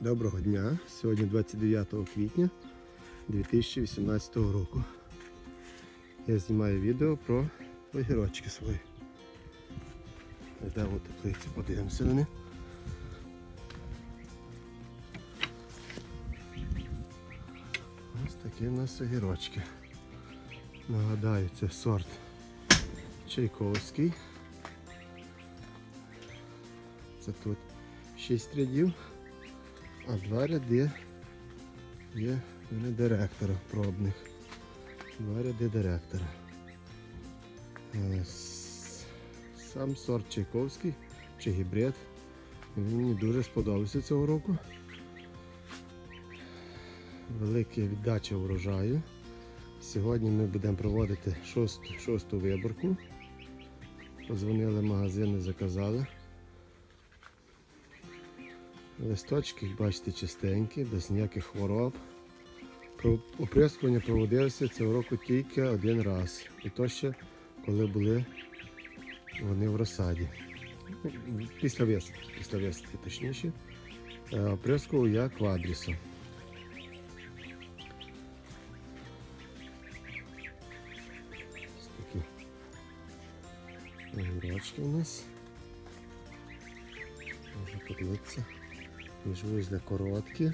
Доброго дня! Сьогодні 29 квітня 2018 року. Я знімаю відео про огірочки свої. Йдемо в теплицю, подивимося на них. Ось такі в нас огірочки. Нагадаю, це сорт Чайковський. Це тут 6 рядів, а два ряди є в мене директора пробних. Два ряди директора. Е, Сам сорт Чайковський чи гібрид. Він мені дуже сподобався цього року. Велика віддача урожаю. Сьогодні ми будемо проводити шосту, шосту виборку. Позвонили в магазини, заказали. Листочки, бачите, чистенькі, без ніяких хвороб. Оприскування проводилося цього року тільки один раз. І то ще коли були вони в розсаді. Після висадки, після висадки точніше. Е, Оприскував я квадрісом. Огірочки у нас. Можна подивитися. Міжвузля короткі.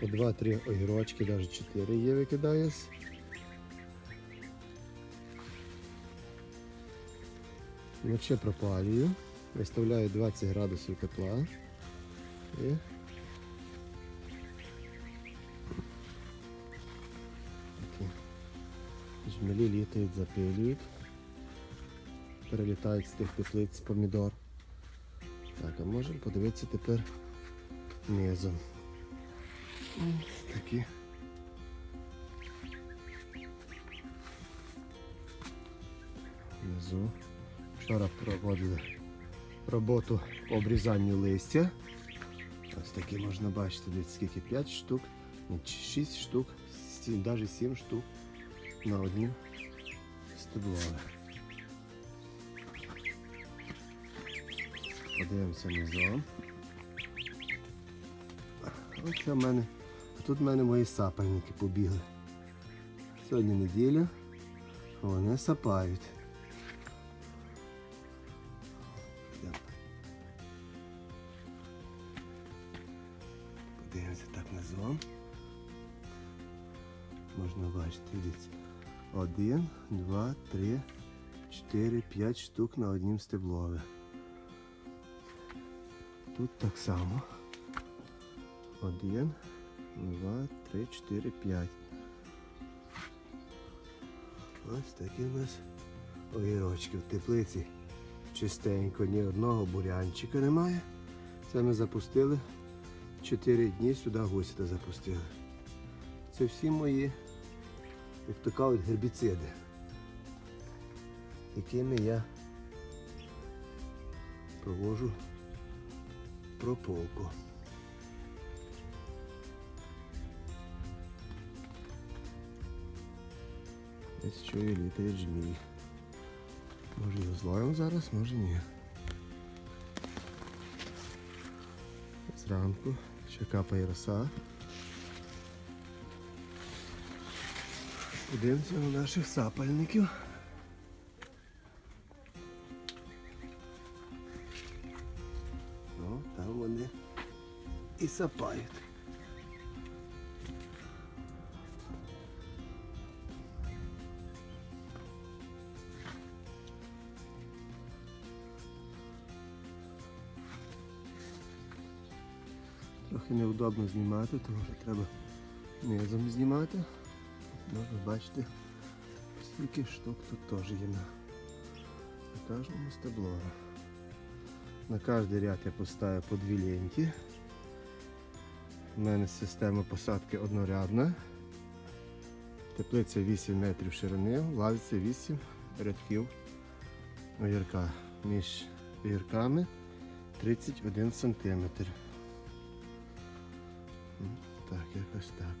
По 2-3 огірочки, навіть 4 є викидаюсь. Вночі пропалюю. Виставляю 20 градусів тепла. І жмелі літають, запилюють. Перелітають з тих теплиць помідор. Так, а можемо подивитися тепер низом. Ось Такі. Внизу. Вчора проводили роботу по обрізанню листя. Ось такі можна бачити, дивіться, скільки 5 штук, 6 штук, навіть 7 штук на одні стеблове. Подивимося низом. Оце в мене. Тут в мене мої сапальники побігли. Сьогодні неділя, вони сапають. Подивимося так низом. Можна бачити, дивіться. Один, два, три, чотири, п'ять штук на однім стеблове. Тут так само. Один, два, три, чотири, п'ять. Ось такі у нас огірочки в теплиці. Чистенько, ні одного бурянчика немає. Це ми запустили. Чотири дні сюди гусіта запустили. Це всі мої, як то кажуть, гербіциди, якими я провожу прополку. Десь чую літає жмій. Може його зловимо зараз, може ні. Зранку ще капає роса. Подивимося на наших сапальників. Ну, там вони і сапають. Трохи неудобно знімати, тому що треба низом знімати. Можна бачити, скільки штук тут теж є на, на кожному стебло. На кожний ряд я поставив по дві ленті. У мене система посадки однорядна. Теплиця 8 метрів ширини, лазиться 8 рядків огірка. Між огірками 31 сантиметр. Так, якось так.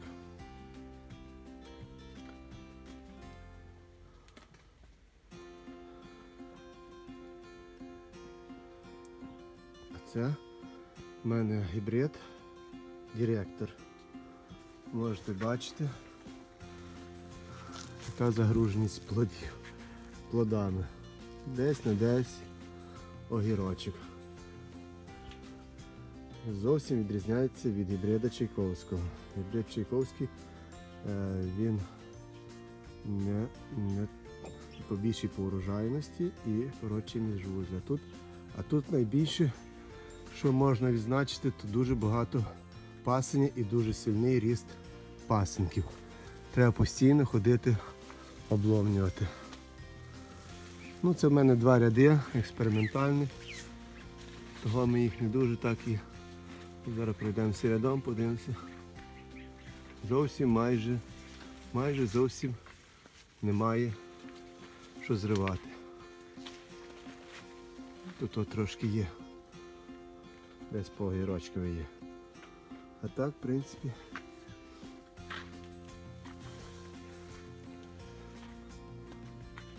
А це в мене гібрид директор. Можете бачити, яка загруженість плодів, плодами. Десь на десь огірочок. Зовсім відрізняється від гібрида Чайковського. Гібрид Чайковський е, він не, не побільший по урожайності і коротший ніж вузля. Тут, а тут найбільше, що можна відзначити, то дуже багато пасення і дуже сильний ріст пасенків. Треба постійно ходити обломлювати. Ну, це в мене два ряди експериментальні. Того ми їх не дуже так і зараз пройдемося рядом, подивимося. Зовсім майже, майже зовсім немає що зривати. Тут трошки є. Десь по огірочкові є. А так, в принципі.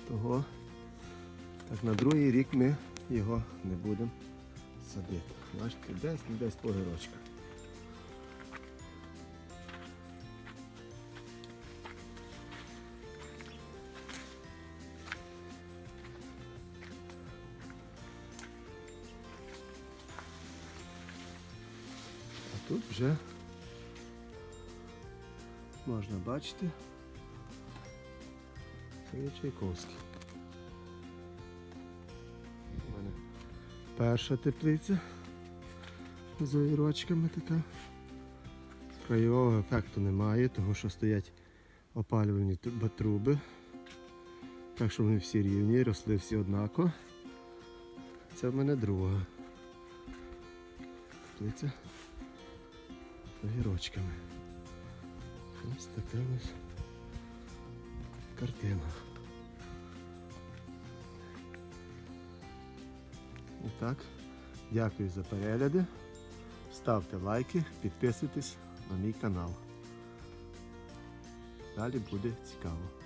Того. Так, на другий рік ми його не будемо садити. Бачите, десь, не десь по огірочках. А тут вже можна бачити. Це є Чайковський. Перша теплиця з огірочками така. Краєвого ефекту немає, тому що стоять опалювальні тру- труби. Так що вони всі рівні, росли всі однаково. Це в мене друга теплиця з огірочками. Ось така ось картина. І так, дякую за перегляди. Ставте лайки, підписуйтесь на мій канал. Далі буде цікаво.